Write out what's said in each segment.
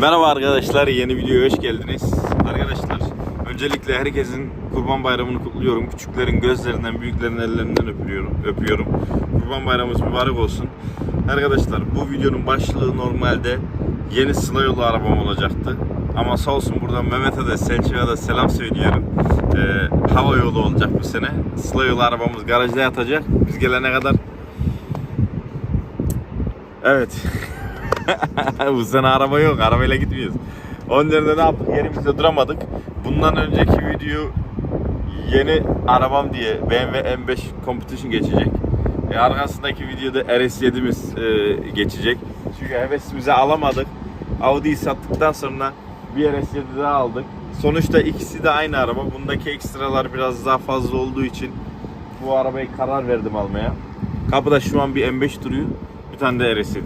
Merhaba arkadaşlar, yeni videoya hoş geldiniz. Arkadaşlar, öncelikle herkesin Kurban Bayramı'nı kutluyorum. Küçüklerin gözlerinden, büyüklerin ellerinden öpüyorum. öpüyorum. Kurban Bayramımız mübarek olsun. Arkadaşlar, bu videonun başlığı normalde yeni Sıla yolu arabam olacaktı. Ama sağ olsun buradan Mehmet'e de Selçuk'a da selam söylüyorum. Ee, hava yolu olacak bu sene. Sıla yolu arabamız garajda yatacak. Biz gelene kadar Evet. Bu sene araba yok. Arabayla gitmiyoruz. Onun yerine ne yaptık? Yerimizde duramadık. Bundan önceki video yeni arabam diye BMW M5 Competition geçecek. E, arkasındaki videoda RS7'miz e, geçecek. Çünkü hevesimizi alamadık. Audi'yi sattıktan sonra bir RS7 daha aldık. Sonuçta ikisi de aynı araba. Bundaki ekstralar biraz daha fazla olduğu için bu arabayı karar verdim almaya. Kapıda şu an bir M5 duruyor. Bir tane de RS7.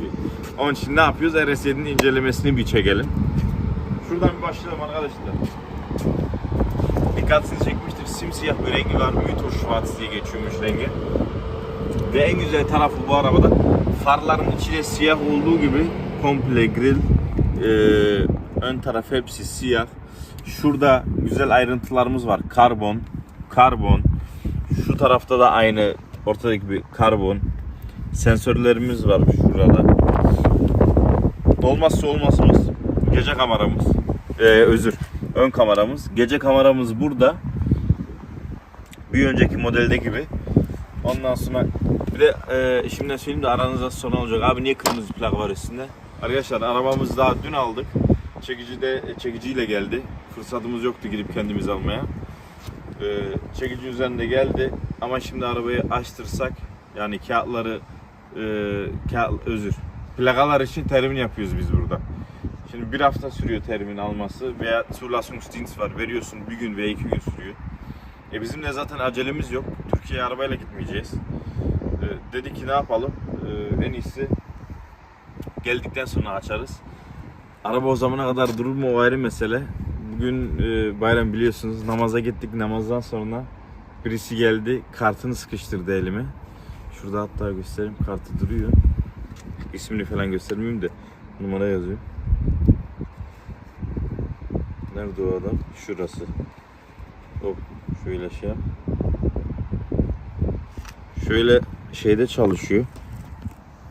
Onun için ne yapıyoruz? RS7'nin incelemesini bir çekelim. Şuradan bir başlayalım arkadaşlar. Dikkatinizi çekmiştir. Simsiyah bir rengi var. Mythos Schwarz diye geçiyormuş rengi. Ve en güzel tarafı bu arabada farların içi de siyah olduğu gibi komple grill e, ön taraf hepsi siyah. Şurada güzel ayrıntılarımız var. Karbon, karbon. Şu tarafta da aynı ortadaki bir karbon. Sensörlerimiz var şurada. Olmazsa olmazımız gece kameramız. Ee, özür. Ön kameramız. Gece kameramız burada. Bir önceki modelde gibi. Ondan sonra bir de e, şimdiden söyleyeyim de aranızda sorun olacak. Abi niye kırmızı plak var üstünde? Arkadaşlar arabamızı daha dün aldık. Çekici de çekiciyle geldi. Fırsatımız yoktu gidip kendimiz almaya. E, çekici üzerinde geldi. Ama şimdi arabayı açtırsak yani kağıtları e, özür. Plakalar için terimini yapıyoruz biz burada. Şimdi bir hafta sürüyor terimin alması veya Zulassungsdienst var. Veriyorsun bir gün veya iki gün sürüyor. E bizim de zaten acelemiz yok. Türkiye'ye arabayla gitmeyeceğiz. E, dedi ki ne yapalım? E, en iyisi geldikten sonra açarız. Araba o zamana kadar durur mu o ayrı mesele. Bugün e, bayram biliyorsunuz namaza gittik. Namazdan sonra birisi geldi kartını sıkıştırdı elime. Şurada hatta göstereyim kartı duruyor. İsmini falan göstermeyeyim de numara yazıyor. Nerede o adam? Şurası. Hop şöyle şey. Şöyle şeyde çalışıyor.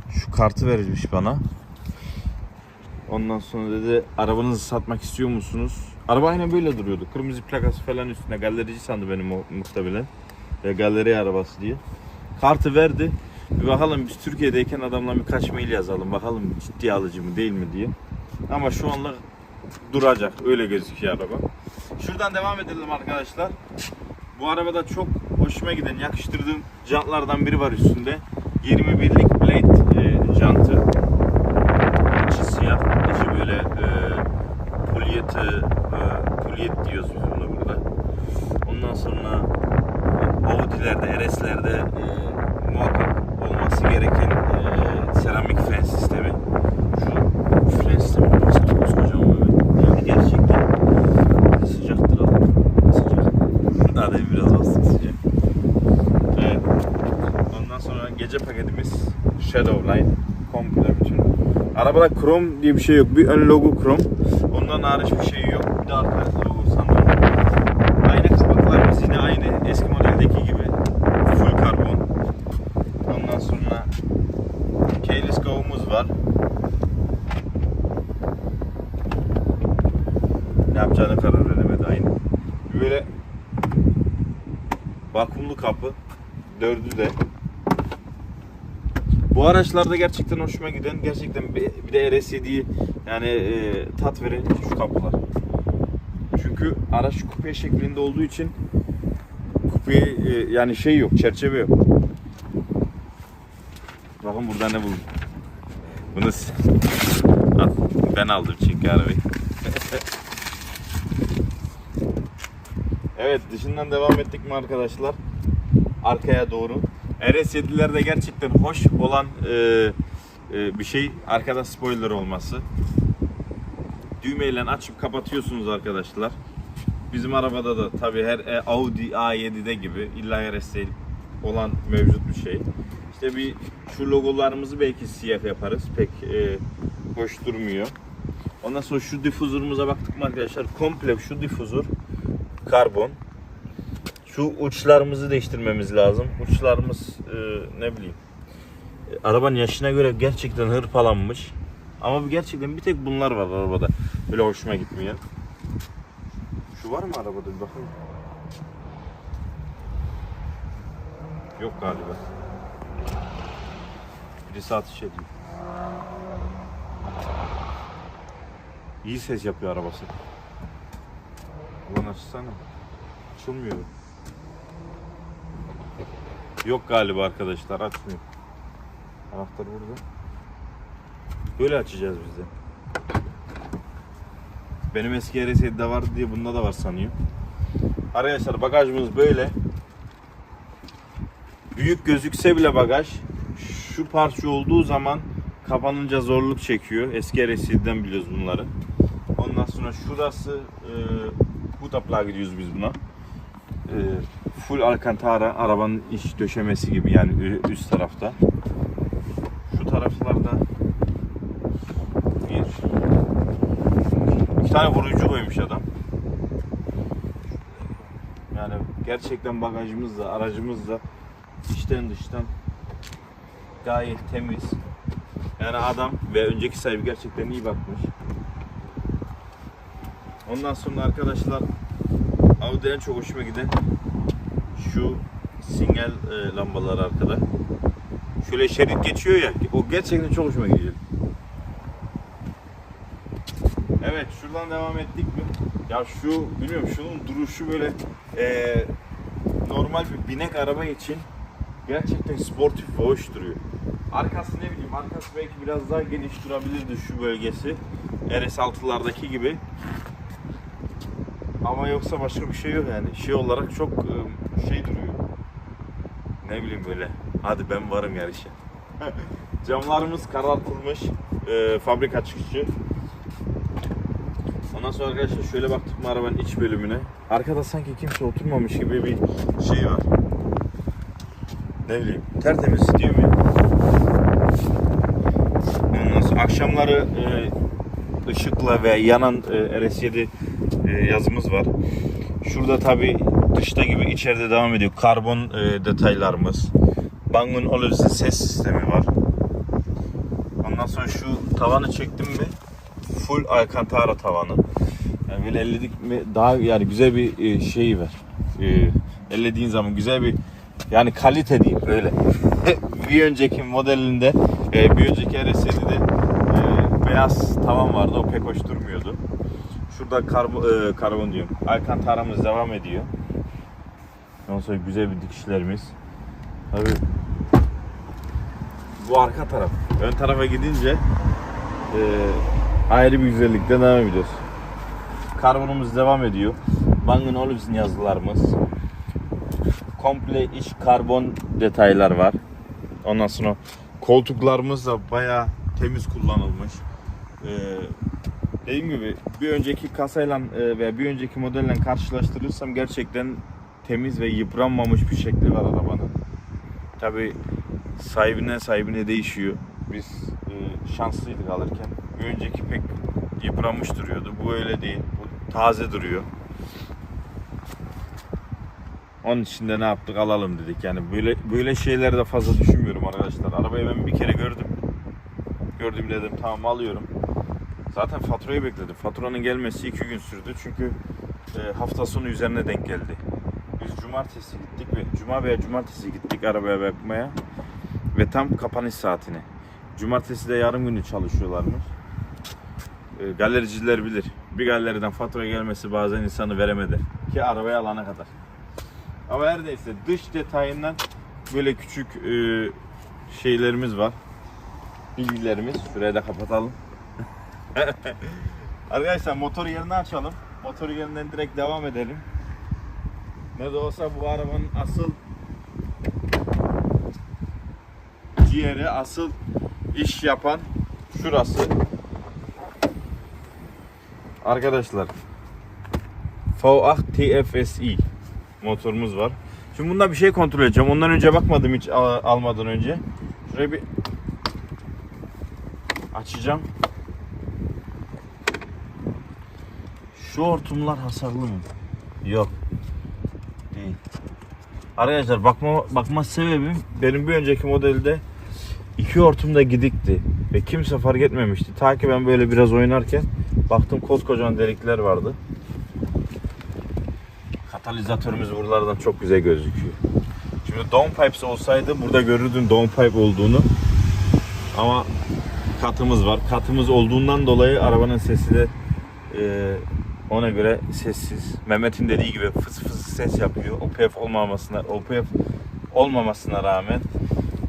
Şu kartı verilmiş bana. Ondan sonra dedi arabanızı satmak istiyor musunuz? Araba aynen böyle duruyordu. Kırmızı plakası falan üstünde. Galerici sandı benim o muhtemelen. Ya galeri arabası diye. Kartı verdi. Bir bakalım biz Türkiye'deyken adamla birkaç mail yazalım. Bakalım ciddi alıcı mı değil mi diye. Ama şu anlık duracak. Öyle gözüküyor araba. Şuradan devam edelim arkadaşlar. Bu arabada çok hoşuma giden, yakıştırdığım jantlardan biri var üstünde. 21'lik blade e, jantı. İçi siyah, dışı böyle e, polyet, e, polyet diyoruz biz burada. Ondan sonra Audi'lerde, RS'lerde e, muhakkak olması gereken e, seramik fren sistemi. Şu fren sistemi baksana koskocaman böyle. Yani gerçekten sıcaktır adam. Sıcak. Daha demin biraz bastık sıcak. Evet. Ondan sonra gece paketimiz Shadowline. Komple bütün. Arabada krom diye bir şey yok. Bir ön logo krom. Ondan hariç bir şey yok. Bir de arka logo sanırım. Ayna kapaklarımız yine aynı. Eski modeldeki gibi. Full karbon. Ondan sonra keyless go'umuz var. Ne yapacağını karar veremedi aynı. Böyle vakumlu kapı. Dördü de. Bu araçlarda gerçekten hoşuma giden, gerçekten bir de RS7'yi yani e, tat veren şu kapılar. Çünkü araç kupe şeklinde olduğu için kupe e, yani şey yok, çerçeve yok. Bakın burada ne buldum. Bunu ben aldım çünkü arabayı. evet dışından devam ettik mi arkadaşlar? Arkaya doğru. RS7'lerde gerçekten hoş olan e, e, bir şey arkada spoiler olması. Düğmeyle açıp kapatıyorsunuz arkadaşlar. Bizim arabada da tabii her e, Audi A7'de gibi illa RS olan mevcut bir şey. İşte bir şu logolarımızı belki siyah yaparız. Pek e, hoş durmuyor. Ondan sonra şu difüzörümüze baktık mı arkadaşlar? Komple şu difüzör karbon. Şu uçlarımızı değiştirmemiz lazım. Uçlarımız e, ne bileyim. e, arabanın yaşına göre gerçekten hırpalanmış. Ama gerçekten bir tek bunlar var arabada. Böyle hoşuma gitmiyor. Şu var mı arabada bir bakalım. Yok galiba. Birisi atış ediyor. İyi ses yapıyor arabası. Ulan açsana. Açılmıyor. Yok galiba arkadaşlar açmıyor. Anahtar burada. Böyle açacağız biz de. Benim eski RS'de vardı diye bunda da var sanıyor. Arkadaşlar bagajımız böyle. Büyük gözükse bile bagaj şu parça olduğu zaman kapanınca zorluk çekiyor. Eski RS'den biliyoruz bunları. Ondan sonra şurası e, Hutapla gidiyoruz biz buna. E, full Alcantara arabanın iç döşemesi gibi yani üst tarafta. Şu taraflarda bir iki tane vurucu koymuş adam. Yani gerçekten bagajımız da aracımız da içten dıştan gayet temiz. Yani adam ve önceki sahibi gerçekten iyi bakmış. Ondan sonra arkadaşlar Audi'den en çok hoşuma giden şu sinyal e, lambaları arkada. Şöyle şerit geçiyor ya o gerçekten çok hoşuma gidiyor. Evet şuradan devam ettik mi? Ya şu bilmiyorum şunun duruşu böyle e, normal bir binek araba için gerçekten sportif ve hoş duruyor. Arkası ne bileyim arkası belki biraz daha geniş durabilirdi şu bölgesi. RS6'lardaki gibi. Ama yoksa başka bir şey yok yani. Şey olarak çok e, şey duruyor. Ne bileyim böyle. Hadi ben varım yarışa. Camlarımız karartılmış. E, fabrika çıkışı. Ondan sonra arkadaşlar şöyle baktık mı arabanın iç bölümüne. Arkada sanki kimse oturmamış gibi bir şey var. Ne bileyim tertemiz değil mi? Akşamları e, ışıkla ve yanan e, RS7 e, yazımız var. Şurada tabi dışta gibi içeride devam ediyor. Karbon e, detaylarımız. Bang Olive's'in ses sistemi var. Ondan sonra şu tavanı çektim mi full Alcantara tavanı. Yani böyle elledik mi daha yani güzel bir e, şey var. E, ellediğin zaman güzel bir yani kalite diyeyim böyle. bir önceki modelinde e, bir önceki RS7'de e, beyaz tavan vardı o pek hoş durmuyordu. Şurada karbon, e, karbon diyorum. Alcantara'mız devam ediyor. Ondan sonra güzel bir dikişlerimiz. Tabii bu arka taraf. Ön tarafa gidince e, ayrı bir güzellikten devam ediyoruz. Karbonumuz devam ediyor. Bang Olufsen yazılarımız. Komple iç karbon detaylar var. Ondan sonra koltuklarımız da bayağı temiz kullanılmış. Ee, dediğim gibi bir önceki kasayla e, ve bir önceki modelle karşılaştırırsam gerçekten temiz ve yıpranmamış bir şekli var arabanın. Tabi sahibinden sahibine değişiyor. Biz e, şanslıydık alırken. Bir önceki pek yıpranmış duruyordu. Bu öyle değil. Bu taze duruyor. Onun için de ne yaptık alalım dedik. Yani böyle böyle şeyleri de fazla düşünmüyorum arkadaşlar. Arabayı ben bir kere gördüm. Gördüm dedim tamam alıyorum. Zaten faturayı bekledim. Faturanın gelmesi iki gün sürdü. Çünkü e, hafta sonu üzerine denk geldi. Biz cumartesi gittik ve cuma veya cumartesi gittik arabaya bakmaya. Ve tam kapanış saatine. Cumartesi de yarım günü çalışıyorlarmış. E, galericiler bilir. Bir galeriden fatura gelmesi bazen insanı veremedi. Ki arabayı alana kadar. Ama her neyse dış detayından böyle küçük e, şeylerimiz var. Bilgilerimiz. Şurayı da kapatalım. Arkadaşlar motor yerini açalım. Motor yerinden direkt devam edelim. Ne de olsa bu arabanın asıl ciğeri, asıl iş yapan şurası. Arkadaşlar V8 TFSI motorumuz var. Şimdi bunda bir şey kontrol edeceğim. Ondan önce bakmadım hiç al- almadan önce. Şurayı bir açacağım. Şu hortumlar hasarlı mı? Yok. Değil. Arkadaşlar bakma bakma sebebim benim bir önceki modelde iki hortum da gidikti ve kimse fark etmemişti. Ta ki ben böyle biraz oynarken baktım koskocaman delikler vardı. Katalizatörümüz buralardan çok güzel gözüküyor. Şimdi downpipes olsaydı burada görürdün downpipe olduğunu. Ama katımız var. Katımız olduğundan dolayı arabanın sesi de e, ona göre sessiz. Mehmet'in dediği gibi fıs fıs ses yapıyor. OPF olmamasına OPF olmamasına rağmen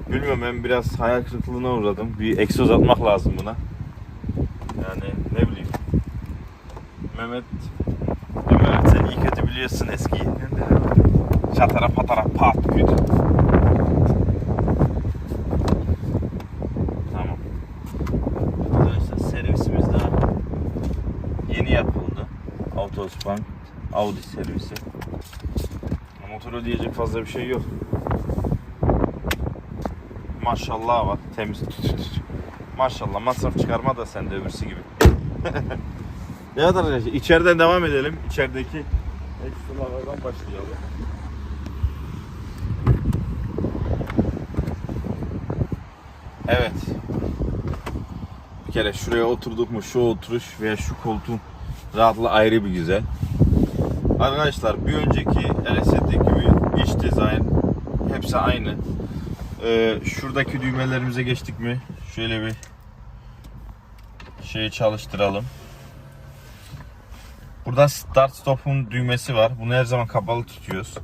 bilmiyorum ben biraz hayal kırıklığına uğradım. Bir egzoz atmak lazım buna. Yani ne bileyim. Mehmet Mehmet sen iyi kötü biliyorsun eskiyi. Çatara patara pat küt. Tamam. Arkadaşlar servisimiz daha yeni yapıldı. Autospan Audi servisi. Motora diyecek fazla bir şey yok. Maşallah var. Temiz. Maşallah masraf çıkarma da sen de öbürsü gibi. evet arkadaşlar içeriden devam edelim. İçerideki ekstralardan başlayalım. Evet. Bir kere şuraya oturduk mu şu oturuş veya şu koltuğun rahatlığı ayrı bir güzel. Arkadaşlar bir önceki LSE'deki gibi iç dizayn hepsi aynı. Ee, şuradaki düğmelerimize geçtik mi? Şöyle bir şeyi çalıştıralım. Burada start stop'un düğmesi var. Bunu her zaman kapalı tutuyoruz.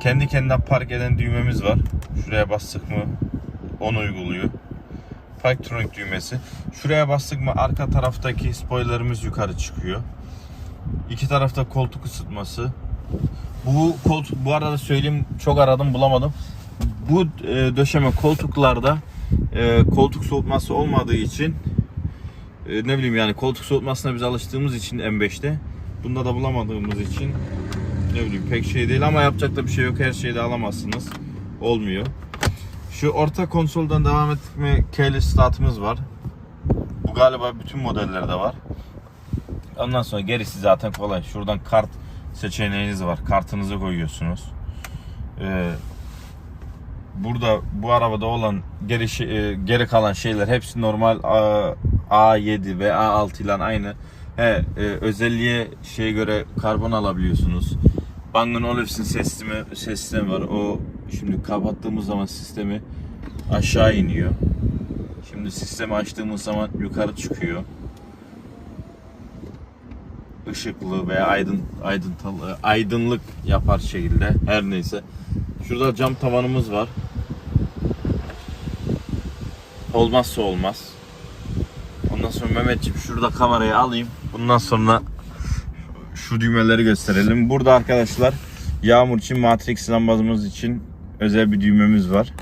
Kendi kendinden park eden düğmemiz var. Şuraya bastık mı onu uyguluyor. Parktronic düğmesi. Şuraya bastık mı arka taraftaki spoilerımız yukarı çıkıyor. İki tarafta koltuk ısıtması. Bu koltuk bu arada söyleyeyim çok aradım bulamadım. Bu e, döşeme koltuklarda e, koltuk soğutması olmadığı için e, ne bileyim yani koltuk soğutmasına biz alıştığımız için M5'te bunda da bulamadığımız için ne bileyim pek şey değil ama yapacak da bir şey yok. Her şeyi de alamazsınız. Olmuyor. Şu orta konsoldan devam ettik mi keyless startımız var. Bu galiba bütün modellerde var. Ondan sonra gerisi zaten kolay. Şuradan kart seçeneğiniz var. Kartınızı koyuyorsunuz. Ee, burada bu arabada olan geri, şey- e, geri kalan şeyler hepsi normal A, A7 ve A6 ile aynı. He, e, özelliğe şeye göre karbon alabiliyorsunuz. Bang Olufsen sistemi, sistemi var. O şimdi kapattığımız zaman sistemi aşağı iniyor. Şimdi sistemi açtığımız zaman yukarı çıkıyor. Işıklı veya aydın aydıntalı aydınlık yapar şekilde. Her neyse. Şurada cam tavanımız var. Olmazsa olmaz. Ondan sonra Mehmetciğim şurada kamerayı alayım. Bundan sonra şu düğmeleri gösterelim. Burada arkadaşlar yağmur için matrix lambamız için özel bir düğmemiz var.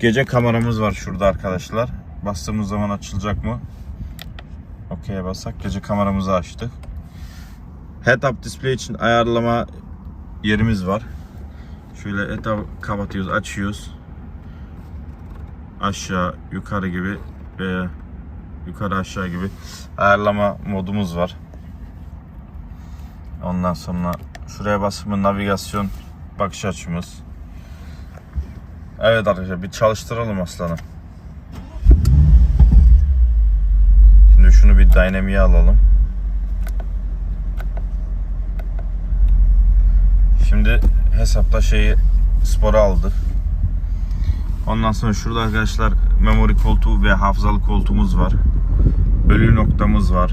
Gece kameramız var şurada arkadaşlar. Bastığımız zaman açılacak mı? Okey'e bassak gece kameramızı açtık. Head up display için ayarlama yerimiz var. Şöyle head up kapatıyoruz, açıyoruz. Aşağı, yukarı gibi veya yukarı aşağı gibi ayarlama modumuz var. Ondan sonra şuraya basıp mı navigasyon bakış açımız. Evet arkadaşlar bir çalıştıralım aslanım. Şimdi şunu bir dinamiğe alalım. Şimdi hesapta şeyi spora aldık. Ondan sonra şurada arkadaşlar memory koltuğu ve hafızalı koltuğumuz var. Ölü noktamız var.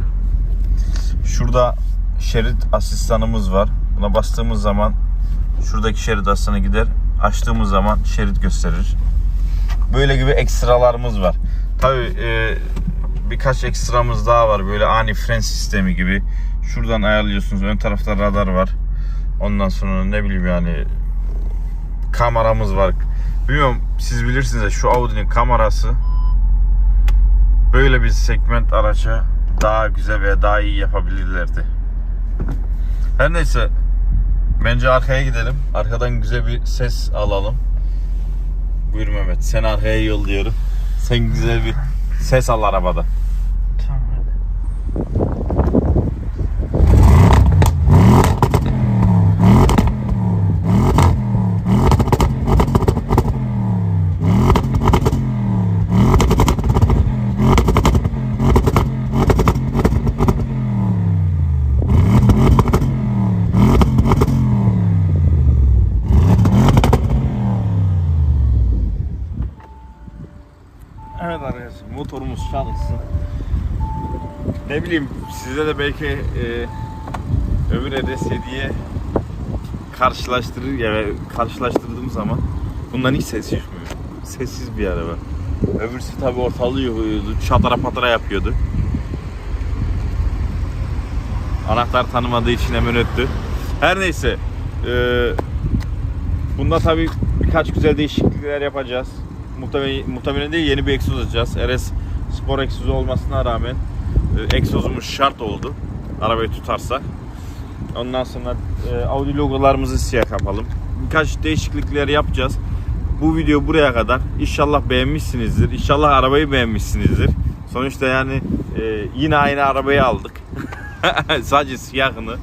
Şurada şerit asistanımız var. Buna bastığımız zaman şuradaki şerit asistanı gider. Açtığımız zaman şerit gösterir. Böyle gibi ekstralarımız var. Tabi birkaç ekstramız daha var. Böyle ani fren sistemi gibi. Şuradan ayarlıyorsunuz. Ön tarafta radar var. Ondan sonra ne bileyim yani kameramız var. Bilmiyorum siz bilirsiniz de şu Audi'nin kamerası böyle bir segment araca daha güzel veya daha iyi yapabilirlerdi. Her neyse bence arkaya gidelim. Arkadan güzel bir ses alalım. Buyur Mehmet. Sen arkaya yolluyorum. Sen güzel bir ses al arabada. Tamam hadi. ne bileyim size de belki e, öbür RS7'ye karşılaştırır ya karşılaştırdığım zaman bundan hiç ses çıkmıyor. Sessiz bir araba. Öbürsü tabi ortalığı yuhuyordu, çatara patara yapıyordu. Anahtar tanımadığı için hemen öttü. Her neyse. E, bunda tabi birkaç güzel değişiklikler yapacağız. Muhtemelen, muhtemelen değil yeni bir egzoz açacağız. RS spor egzozu olmasına rağmen e, egzozumuz şart oldu. Arabayı tutarsak. Ondan sonra e, Audi logolarımızı siyah yapalım. Birkaç değişiklikler yapacağız. Bu video buraya kadar. İnşallah beğenmişsinizdir. İnşallah arabayı beğenmişsinizdir. Sonuçta yani e, yine aynı arabayı aldık. Sadece siyahını.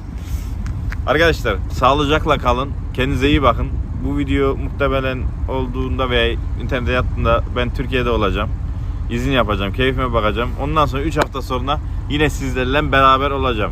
Arkadaşlar sağlıcakla kalın. Kendinize iyi bakın. Bu video muhtemelen olduğunda veya internete yattığında ben Türkiye'de olacağım. İzin yapacağım, keyfime bakacağım. Ondan sonra 3 hafta sonra yine sizlerle beraber olacağım.